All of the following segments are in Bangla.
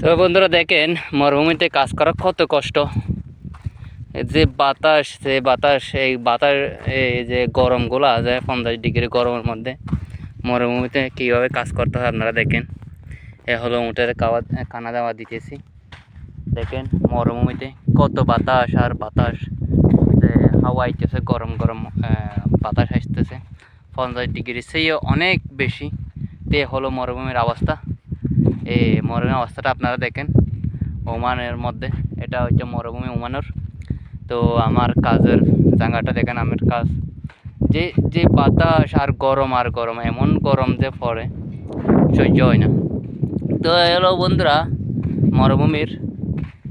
তো বন্ধুরা দেখেন, মরুভূমিতে কাজ করা কত কষ্ট। যে বাতাস যে বাতাস, এই বাতাস, এই যে গরমগুলো যায় পঞ্চাশ ডিগ্রি গরমের মধ্যে মরুভূমিতে কীভাবে কাজ করতে হয় আপনারা দেখেন। এ হলো উঁটের কাওয়া, কানা দাওয়া দিতেছি। দেখেন, মরুভূমিতে কত বাতাস আর বাতাস। হাওয়া আইতেছে, গরম গরম বাতাস আসতেছে। পঞ্চাশ ডিগ্রি সেই অনেক বেশি। তে হলো মরুভূমির অবস্থা। এই মরুভূমির অবস্থাটা আপনারা দেখেন, ওমানের মধ্যে। এটা হচ্ছে মরুভূমি ওমানের। তো আমার কাজের জায়গাটা দেখেন, আমার কাজ। যে যে বাতাস আর গরম আর গরম, এমন গরম যে পড়ে, সহ্য হয় না। তো এলো বন্ধুরা, মরুভূমির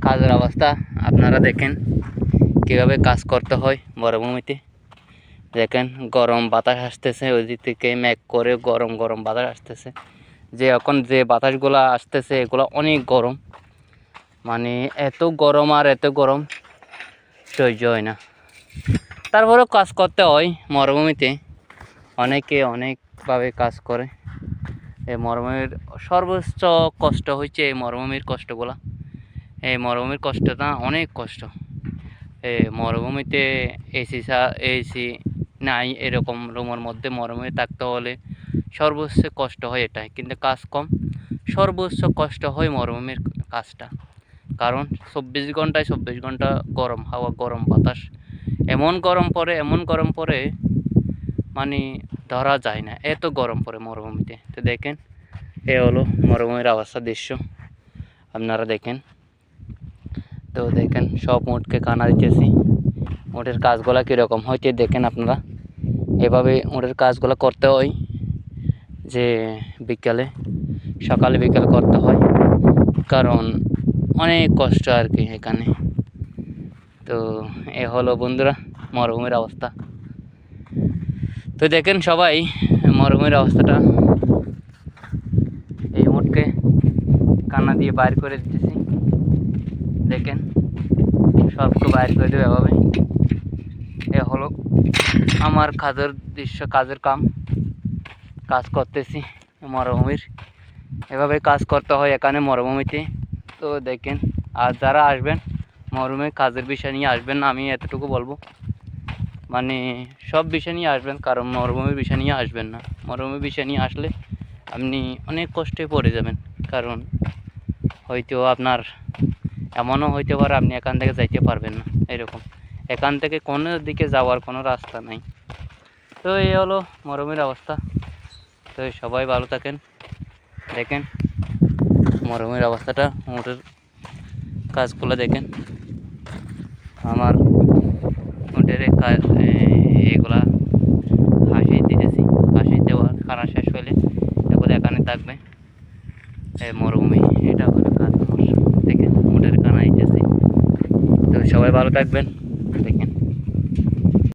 কাজের অবস্থা। আপনারা দেখেন কীভাবে কাজ করতে হয় মরুভূমিতে। দেখেন, গরম বাতাস আসতেছে, ওই দিক থেকে ম্যাক করে গরম গরম বাতাস আসতেছে। যে এখন যে বাতাসগুলো আসতেছে, এগুলো অনেক গরম। মানে এত গরম আর এত গরম, সহ্য হয় না। তারপরেও কাজ করতে হয় মরুভূমিতে। অনেকে অনেকভাবে কাজ করে। এই মরুভূমির সর্বোচ্চ কষ্ট হচ্ছে এই মরুভূমির কষ্টগুলা। এই মরুভূমির কষ্টটা অনেক কষ্ট। এই মরুভূমিতে এসি সা, এসি নাই, এরকম রুমের মধ্যে মরুভূমি থাকতে হলে সর্বোচ্চ কষ্ট হয় এটাই, কিন্তু কাজ কম। সর্বোচ্চ কষ্ট হয় মরুভূমির কাজটা। কারণ চব্বিশ ঘন্টায় চব্বিশ ঘণ্টা গরম হাওয়া, গরম বাতাস। এমন গরম পড়ে এমন গরম পড়ে মানে ধরা যায় না, এত গরম পড়ে মরুভূমিতে। তো দেখেন, এ হলো মরুভূমির অবস্থা দৃশ্য। আপনারা দেখেন। তো দেখেন, সব উঁটকে কানা দিতেছি। উঁটের কাজগুলা কীরকম হয়েছে দেখেন আপনারা। এভাবে উঁটের কাজগুলো করতে হয়। যে বিকালে, সকালে বিকালে করতে হয়, কারণ অনেক কষ্ট আর কি এখানে। তো এ হলো বন্ধুরা মরুভূমির অবস্থা। তো দেখেন সবাই মরুভূমির অবস্থাটা। এই উঁটকে কান্না দিয়ে বাইর করে দিতেছি। দেখেন সবকে বাইর করে দেবে এভাবে। এ হলো আমার কাজের দৃশ্য, কাজের কাম। কাজ করতেছি মরুভূমির। এভাবে কাজ করতে হয় এখানে মরুভূমিতে। তো দেখেন, আর যারা আসবেন মরুভূমির কাজের বিষয় নিয়ে আসবেন, আমি এতটুকু বলব। মানে সব বিষয় নিয়ে আসবেন, কারণ মরুভূমির বিষয় নিয়ে আসবেন না। মরুভূমির বিষয় নিয়ে আসলে আপনি অনেক কষ্টে পড়ে যাবেন, কারণ হয়তো আপনার এমনও হইতে পারে আপনি এখান থেকে যাইতে পারবেন না, এরকম। এখান থেকে কোনো দিকে যাওয়ার কোনো রাস্তা নাই। তো এই হলো মরুভূমির অবস্থা। তো সবাই ভালো থাকেন। দেখেন, মরুভূমির অবস্থাটা, মোটের কাজগুলো দেখেন। আমার উঠের কাজ এগুলা হাসি দিতেছি, হাসি দেওয়া খানা শেষ হলে এগুলো এখানে থাকবে। মরুভূমি, এটা হলো কাজ। দেখেন উঠের কানা দিতেছি। তো সবাই ভালো থাকবেন।